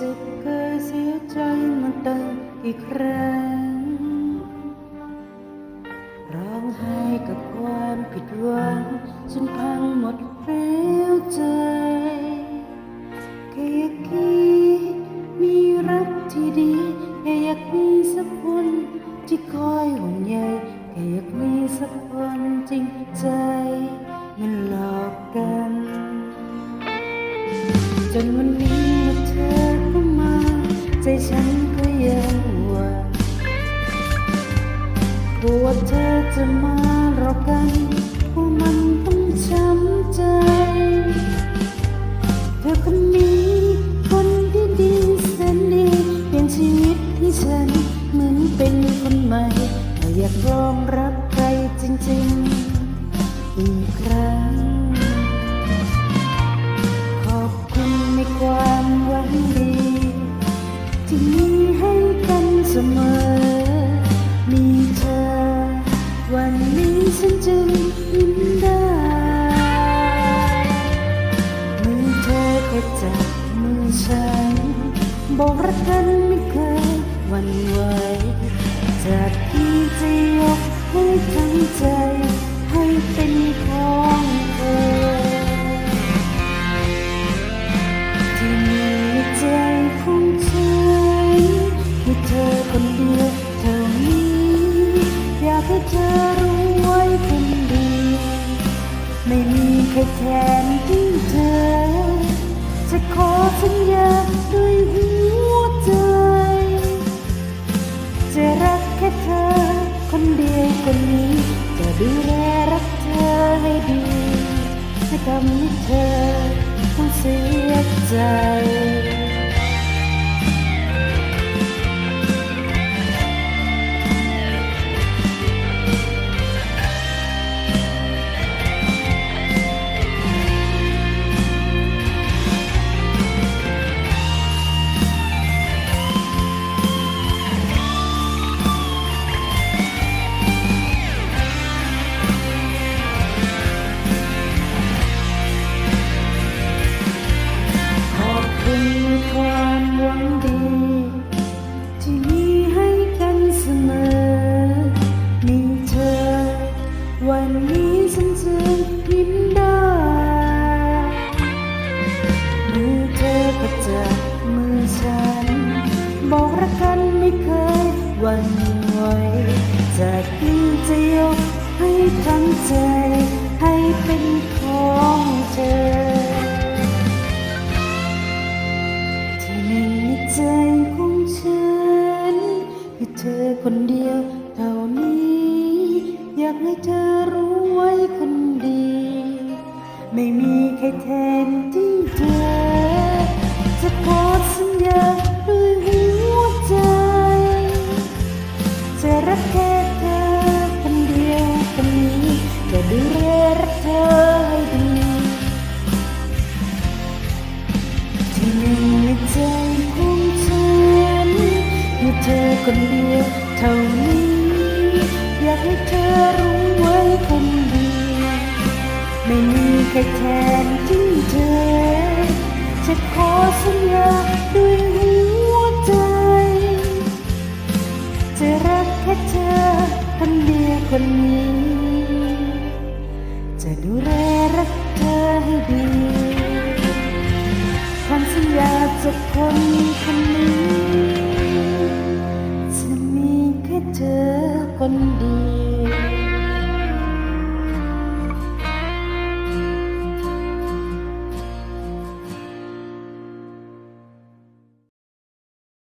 เจ็บเคยเสียใจมาตั้งกี่ครั้ง ร้องไห้กับความผิดหวังจนพังหมดเรี่ยวใจแค่อยากคิดมีรักที่ดีแค่อยากมีสักคนที่คอยห่วงใยแค่อยากมีสักคนจริงใจมันหลอกกัน จนวันนี้ ฉันก็ยังหวั่นกลัวเธอจะมารอกันเพราะมันต้องช้ำใจ เธอคนนี้คนที่ดีแสนดีเปลี่ยนชีวิตให้ฉันเหมือนเป็นคนใหม่อยากลองรัก ค่แทนที่เธอ จะขอสัญญาด้วยหัวใจ จะรักแค่เธอ คนเดียวคนนี้ จะดูแลรักเธอให้ดีจะทำให้เธอต้องเสียใจ วันไหวจากนี้จะยกให้ทั้งใจ ให้เป็นของเธอ ที่หนึ่งในใจของฉันคือเธอคนเดียว เท่านี้ อยากให้เธอรู้ไว้คนเดียวไม่มีใครแทนที่เธอ จะขอสัญญาด้วยหัวใจ จะรักแค่เธอคนเดียวคนนี้